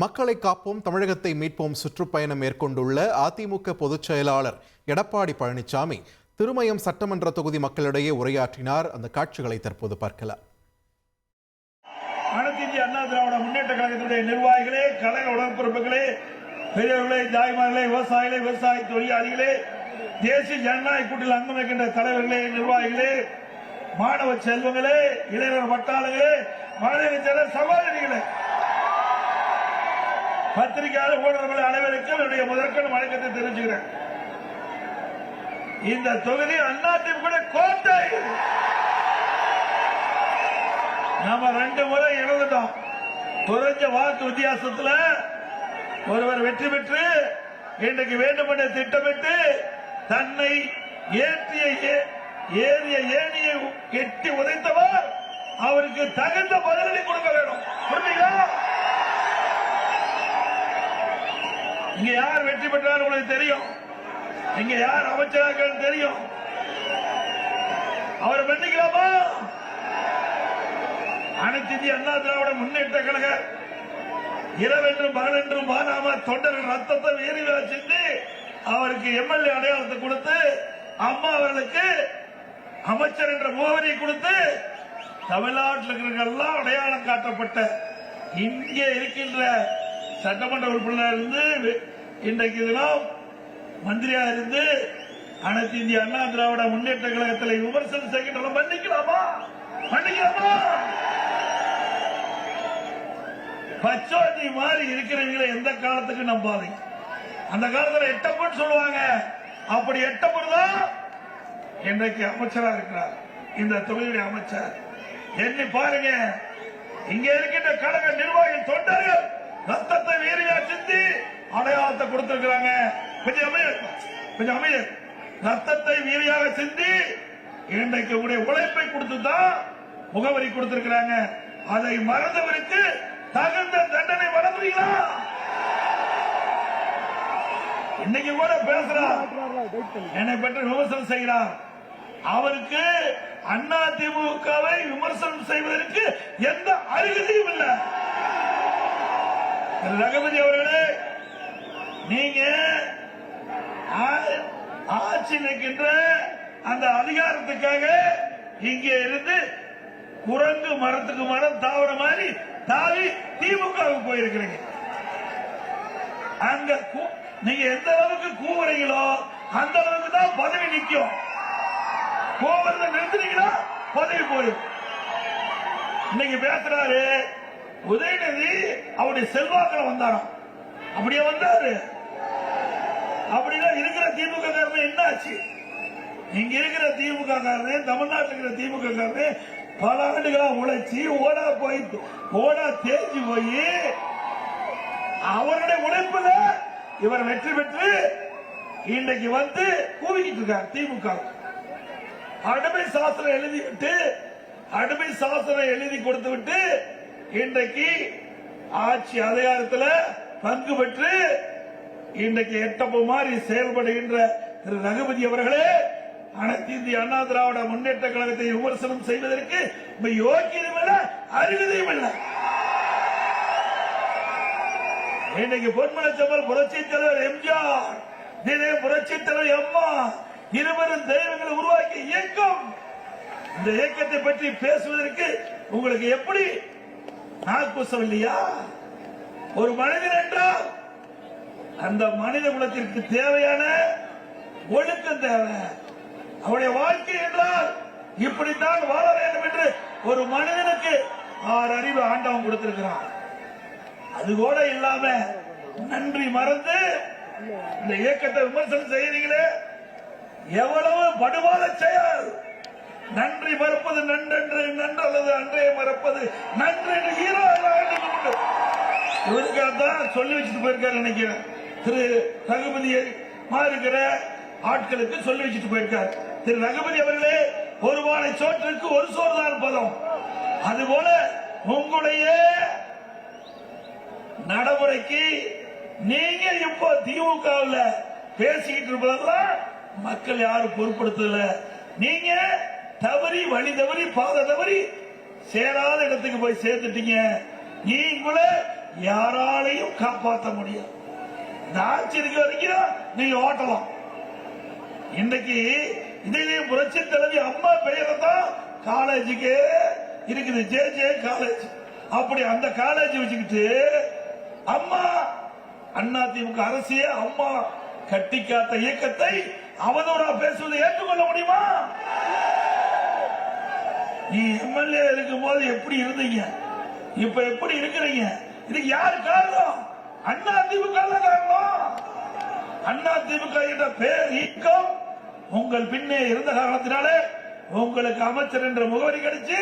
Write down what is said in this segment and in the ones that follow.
மக்களை காப்போம் தமிழகத்தை மீட்போம் சுற்றுப்பயணம் மேற்கொண்டுள்ள அதிமுக பொதுச் செயலாளர் எடப்பாடி பழனிசாமி திருமயம் சட்டமன்ற தொகுதி மக்களிடையே உரையாற்றினார். அந்த காட்சிகளை தற்போது பார்க்கலாம். அனைத்து இந்திய அண்ணா திராவிட முன்னேற்ற கழகத்தினுடைய நிர்வாகிகளே கழக உடன்பிறப்புகளே பெரியவர்களே தாய்மார்களே விவசாயிகளே விவசாய தொழிலாளிகளே தேசிய ஜனநாயக கூட்டில் அங்கம் வைக்கின்ற தலைவர்களே நிர்வாகிகளே மாணவ செல்வங்களே இளைஞர் வட்டாளர்களே மனித சகோதரிகளே பத்திரிகையாளர் ஊடகங்கள் அனைவருக்கும் என்னுடைய முதற்கண் வணக்கத்தை தெரிஞ்சுக்கிறேன் இந்த தொகுதி அதிமுக கோட்டை. நாம ரெண்டு முறை இழந்துட்டோம் குறைஞ்ச வாக்கு வித்தியாசத்துல ஒருவர் வெற்றி பெற்று இன்றைக்கு வேண்டுமென்ற திட்டமிட்டு தன்னை ஏற்றிய ஏறிய ஏணியை கெட்டி உதைத்தவர் அவருக்கு தகுந்த பதிலடி கொடுக்க வேண்டும். புரியுங்களா இங்க யார் வெற்றி பெற்றார் உங்களுக்கு தெரியும். இங்க யார் அமைச்சராக தெரியும். அவரை மன்னிக்கலாமா அனைத்து இந்திய அண்ணா திராவிட முன்னேற்ற கழக இரவென்றும் பகலென்றும் பாராம தொண்டர்கள் ரத்தத்தை வேறி வச்சிருந்து அவருக்கு எம்எல்ஏ அடையாளத்தை கொடுத்து அம்மா அவர்களுக்கு அமைச்சர் என்ற முகவரியை கொடுத்து தமிழ்நாட்டில் இருக்கிறவங்க எல்லாம் அடையாளம் காட்டப்பட்ட இங்கே இருக்கின்ற சட்டமன்ற உறுப்பினராக இருந்து இன்றைக்கு இதெல்லாம் மந்திரியா இருந்து அனைத்து இந்திய அண்ணா திராவிட முன்னேற்ற கழகத்தில் விமர்சனம் செய்கின்ற மன்னிக்கலாமா? மன்னிக்கலாமா? பச்சோந்தி மாதிரி இருக்கிறவங்களை எந்த காலத்துக்கு நம்பாதீங்க அந்த காலத்தில் எட்டப்பட்டு சொல்லுவாங்க. அப்படி எட்டப்பன் தான் இன்றைக்கு அமைச்சராக இருக்கிறார். இந்த தொகுதியுடைய அமைச்சர். எண்ணி பாருங்க. இங்க இருக்கின்ற கழக நிர்வாகிகள் தொண்டர்கள். ரத்தத்தை வீரியா சிந்தி அடையாளத்தை கொடுத்திருக்கிறாங்க. கொஞ்சம் அமையர் கொஞ்சம் அமையர் ரத்தத்தை வீரியாக சிந்தி இன்றைக்கு உடைய உழைப்பை கொடுத்துதான் முகவரி கொடுத்திருக்கிறாங்க. அதை மறந்தவருக்கு தகுந்த தண்டனை வழங்குறீங்களா? இன்னைக்கு கூட பேசுறார் என்னை பற்றி விமர்சனம் செய்கிறார் அவருக்கு அண்ணா திமுகவை விமர்சனம் செய்வதற்கு எந்த அருகதையும் இல்லை. ரகுபதி அவர்களே நீங்க ஆட்சி நிற்கின்ற அந்த அதிகாரத்துக்காக இங்கே இருந்து குரங்கு மரத்துக்கு மரம் தாவர மாதிரி தாவி திமுகவுக்கு போயிருக்கிறீங்க. அங்க கூ- நீங்க எந்த அளவுக்கு கூவுறீங்களோ அந்த அளவுக்கு தான் பதவி நிக்கும். கோவத்தை நிறுத்துறீங்களா பதவி போயிடும். இன்னைக்கு பேசுறாரு உதயநிதி அவருடைய செல்வாக்கில் வந்தாராம். அப்படியே வந்தாரு. அப்படின்னா இருக்கிற திமுக காரணம் என்ன ஆச்சு இங்க இருக்கிற திமுக காரனே தமிழ்நாட்டில் இருக்கிற திமுக காரனே பல ஆண்டுகளா உழைச்சி ஓடா போய் ஓடா தேஞ்சு போய் அவருடைய உழைப்புல இவர் வெற்றி பெற்று இன்றைக்கு வந்து கூவிக்கிட்டு இருக்கார் திமுக. அடிமை சாஸ்திரம் எழுதி விட்டு அடிமை சாஸ்திரம் எழுதி கொடுத்து விட்டு இன்றைக்கு ஆட்சி அதிகாரத்தில் பங்கு பெற்று இன்றைக்கு எட்டப்பு மாதிரி செயல்படுகின்ற திரு ரகுபதி அவர்களே அனைத்து இந்திய அண்ணா திராவிட முன்னேற்ற கழகத்தை விமர்சனம் செய்வதற்கு யோக்கியதும் இல்ல அருகதையும் இல்லை இன்னைக்கு செம்மல் புரட்சி தலைவர் எம்ஜிஆர் இதே புரட்சி தலைவர் எம்மா இருவரும் தெய்வங்களை உருவாக்கிய இயக்கம். இந்த இயக்கத்தை பற்றி பேசுவதற்கு உங்களுக்கு எப்படி நாக்குசம் இல்லையா? ஒரு மனிதன் என்றால் அந்த மனித குலத்திற்கு தேவையான ஒழுக்கம் தேவை. அவருடைய வாழ்க்கை என்றால் இப்படித்தான் வாழ வேண்டும் என்று ஒரு மனிதனுக்கு ஆறு அறிவு ஆண்டவன் கொடுத்திருக்கிறான். அது கூட இல்லாம நன்றி மறந்து இந்த இயக்கத்தை விமர்சனம் செய்யறீங்களே எவ்வளவு படுவாத செயல்! நன்றி மறப்பது நன்றன்று நன்றல்லது அன்றைய மறப்பது நன்று என்று ஹீரோ உண்டு சொல்லி வச்சுட்டு போயிருக்காரு நினைக்கிறேன். திரு ரகுபதியை மாறுகிற ஆட்களுக்கு சொல்லி வச்சுட்டு போயிருக்கார். திரு ரகுபதி அவர்களே ஒரு வாழை சோற்றுக்கு ஒரு சோறு தான் பதம். அதுபோல உங்களுடைய நடைமுறைக்கு நீங்க இப்போ திமுகவில் பேசிக்கிட்டு இருப்பதெல்லாம் மக்கள் யாரும் பொருட்படுத்தல. நீங்க தவறி வழி தவறி பாத தவறி சேராத இடத்துக்கு போய் சேர்த்துட்டீங்க. நீங்களே யாராலையும் காப்பாற்ற முடியாது. இந்த வரைக்கும் நீங்க ஓட்டலாம். இன்னைக்கு இதே புரட்சி தலைவி அம்மா பெயரை தான் காலேஜுக்கு இருக்குது. J J college. அப்படி அந்த காலேஜ் வச்சுக்கிட்டு அம்மா அண்ணா திமுக அரசிய அம்மா கட்டிக்காத்த இயக்கத்தை அவதூறா பேசுவதை ஏற்றுக்கொள்ள முடியுமா? நீ எம்எல்ஏ இருக்கும் போது எப்படி இருந்தீங்க? இப்ப எப்படி இருக்கிறீங்க? இதுக்கு யாரு காரணம்? அண்ணா திமுக காரணம். அண்ணா திமுக என்ற பேர் ஈக்கம் உங்கள் பின்னே இருந்த காரணத்தினாலே உங்களுக்கு அமைச்சர் என்ற முகவரி கிடைச்சு.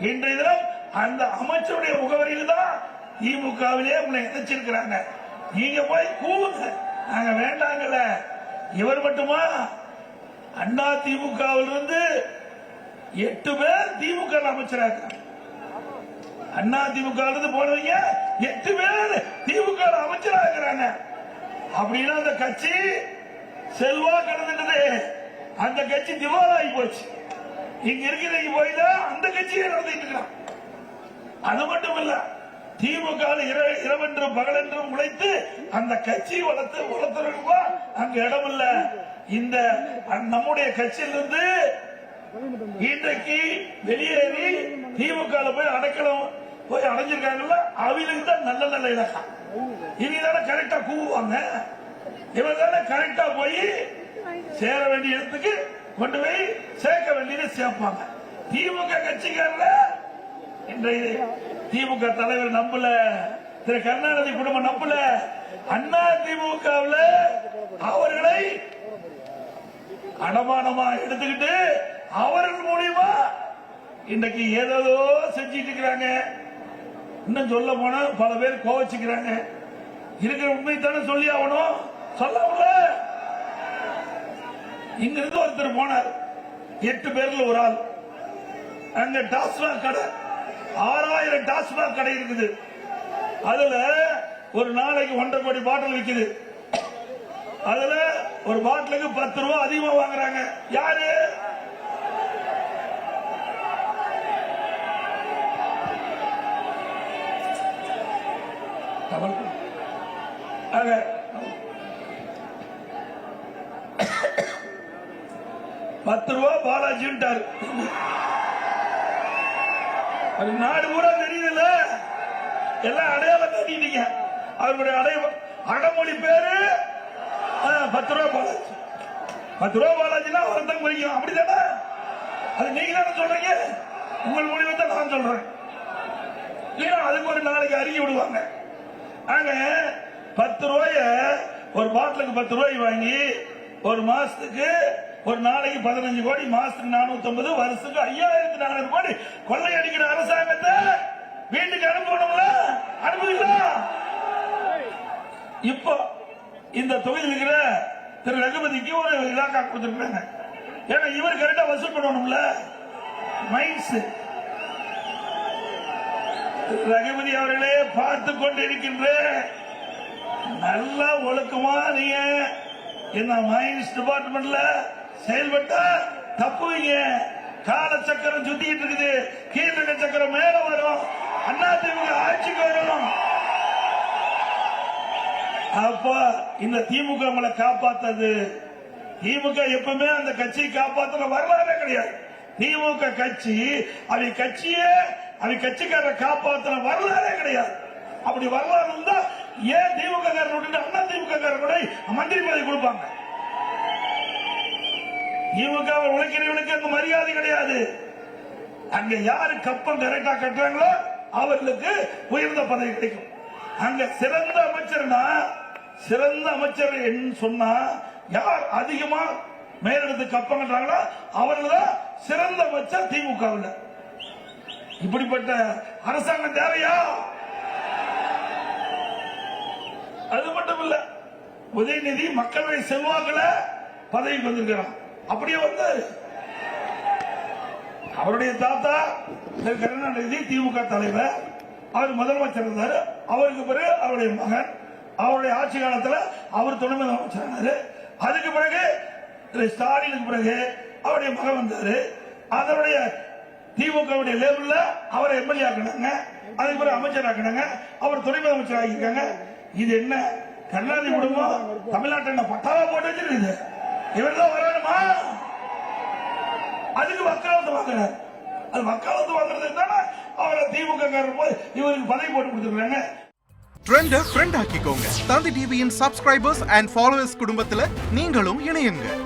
இன்றைய தினம் அந்த அமைச்சருடைய முகவரியில் தான் திமுகவிலே உங்களை இணைச்சிருக்கிறாங்க. நீங்க போய் கூவுங்க. நாங்க வேண்டாங்கல்ல. இவர் மட்டுமா? அண்ணா திமுகவில் இருந்து எட்டு பேர் திமுக அமைச்சராக. அண்ணா திமுக போனவங்க எட்டு பேர் திமுக அமைச்சராக இருக்கிறாங்க அப்படின்னா அந்த கட்சி செல்வா கடந்துட்டது. அந்த கட்சி திவாலாகி போச்சு. இங்க இருக்கிறவங்க போய் தான் அந்த கட்சியை நடந்துட்டு இருக்கிறான் அது மட்டும் இல்ல திமுக இர- இரவென்றும் பகலென்றும் உழைத்து அந்த கட்சி வளர்த்து வளர்த்துறதுக்கு அங்க இடம் இல்ல இந்த நம்முடைய கட்சியிலிருந்து இன்றைக்கு வெளியேறி திமுக போய் அடைக்கலம் போய் அடைஞ்சிருக்காங்கல்ல அவங்களுக்கு தான் நல்ல நல்ல இலக்கம் இவங்க தானே கரெக்டா கூவுவாங்க. இவங்க தானே கரெக்டா போய் சேர வேண்டிய இடத்துக்கு கொண்டு போய் சேர்க்க வேண்டியதை சேர்ப்பாங்க. திமுக கட்சிக்காரல இன்றைய திமுக தலைவர் நம்பல திரு கருணாநிதி குடும்பம் நம்பல அண்ணா திமுகவில் அவர்களை அடமானமா எடுத்துக்கிட்டு அவர்கள் மூலியமா இன்றைக்கு ஏதேதோ செஞ்சிட்டு இருக்கிறாங்க. இன்னும் சொல்ல போனா பல பேர் கோவச்சுக்கிறாங்க. இருக்கிற உண்மை தானே சொல்லி ஆகணும். சொல்ல இங்கிருந்து ஒருத்தர் போனார். எட்டு பேர்ல ஒரு ஆள். அங்க டாஸ்மாக் கடை. ஆறாயிரம் டாஸ்மாக் கடை இருக்குது. அதுல ஒரு நாளைக்கு ஒன்றரை கோடி பாட்டில் விற்குது அதுல ஒரு பாட்டிலுக்கு பத்து ரூபா அதிகமா வாங்குறாங்க. யாரு? கமல். ஆக, பத்து ரூபா பாலாஜின்ட்டாரு. அது நாடு பூரா தெரியுதுல்ல? எல்லாம் அடையாளம் கட்டிட்டீங்க. அவருடைய அடைய அடமொழி பேரு பத்து ரூபா பாலாஜி. பத்து ரூபா பாலாஜினா ஒருத்தங்க குறிக்கும் அப்படித்தானே அது நீங்க தானே சொல்றீங்க? உங்கள் முடிவை தான் நான் சொல்றேன். இல்லைன்னா அதுக்கு ஒரு நாளைக்கு அறிக்கை விடுவாங்க. ஆக பத்து ரூபாய ஒரு பாட்டிலுக்கு பத்து ரூபாய் வாங்கி ஒரு மாசத்துக்கு ஒரு நாளைக்கு பதினஞ்சு கோடி மாசத்துக்கு நானூத்தி ஐம்பது வருஷத்துக்கு ஐயாயிரத்தி நானூறு கோடி கொள்ளையடிக்கிற அரசாங்கத்தை வீட்டுக்கு அனுப்பணும்ல? அனுப்புங்களா இப்போ இந்த தொகுதியில் இருக்கிற திரு ரகுபதிக்கு ஒரு இலாக்கா கொடுத்திருக்காங்க ஏன்னா இவர் கரெக்டா வசூல் பண்ணணும்ல? மைன்ஸ் ரகுபதி அவர்களே பார்த்து கொண்டிருக்கின்ற. நல்லா ஒழுக்கமா நீங்க என்ன மைன்ஸ் டிபார்ட்மெண்ட்ல செயல்பட்டா தப்புவீங்க. கால சக்கரம் சுத்திட்டு இருக்குது. கீழக சக்கரம் மேல வரும் அண்ணா திமுக ஆட்சிக்கு வரும் அப்ப இந்த திமுக உங்களை காப்பாத்தது திமுக எப்பவுமே அந்த கட்சியை காப்பாத்துற வரலாறே கிடையாது. திமுக கட்சி அவை கட்சியே அவன் கட்சிக்காரரை காப்பாத்துற வரலாறே கிடையாது. அப்படி வரலாறு இருந்தா ஏன் திமுக அண்ணா திமுக கூட மந்திரி பதவி கொடுப்பாங்க. திமுக உழைக்கிறவனுக்கு அங்க மரியாதை கிடையாது. அங்க யாரு கப்பம் கரெக்டா கட்டுறாங்களோ அவர்களுக்கு உயர்ந்த பதவி கிடைக்கும். அங்க சிறந்த அமைச்சர்னா சிறந்த அமைச்சர் சொன்னா யார் அதிகமா மேலெடுத்து கப்பம் கட்டுறாங்களோ அவர்கள் தான் சிறந்த அமைச்சர் திமுகவில். இப்படிப்பட்ட அரசாங்கம் தேவையா? அது மட்டும் இல்ல உதயநிதி மக்களவை செல்வாக்குல பதவிக்கு வந்திருக்கிறான். அப்படியே வந்தாரு அவருடைய தாத்தா திரு கருணாநிதி திமுக தலைவர் அவர் முதலமைச்சர் இருந்தார். அவருக்கு பிறகு அவருடைய மகன் அவருடைய ஆட்சி காலத்துல அவர் துணை முதலமைச்சர் அதுக்கு பிறகு ஸ்டாலினுக்கு பிறகு அவருடைய மகன் வந்தாரு. அதனுடைய திமுகவுடைய லேபிள்ல அவரை எம்எல்ஏ ஆக்கினாங்க. அதுக்கு பிறகு அமைச்சர் ஆக்கினாங்க. அவர் துணை முதலமைச்சர் ஆகியிருக்காங்க இது என்ன? கருணாநிதி குடும்பம்? தமிழ்நாட்டில் என்ன பட்டாவா போட்டு வச்சிருக்குது? இவர் தான் வரணுமா? அதுக்கு வக்காலத்து வாங்குறாரு. அது வக்காலத்து வாங்குறது தானே அவரை திமுக காரர் போய் இவருக்கு பதவி போட்டு கொடுத்துருக்காங்க. ட்ரெண்ட ஃப்ரெண்ட் ஆக்கிக்கோங்க. தந்தி டிவியின் சப்ஸ்கிரைபர்ஸ் அண்ட் ஃபாலோவர்ஸ் குடும்பத்தில் நீங்களும் இணையுங்க.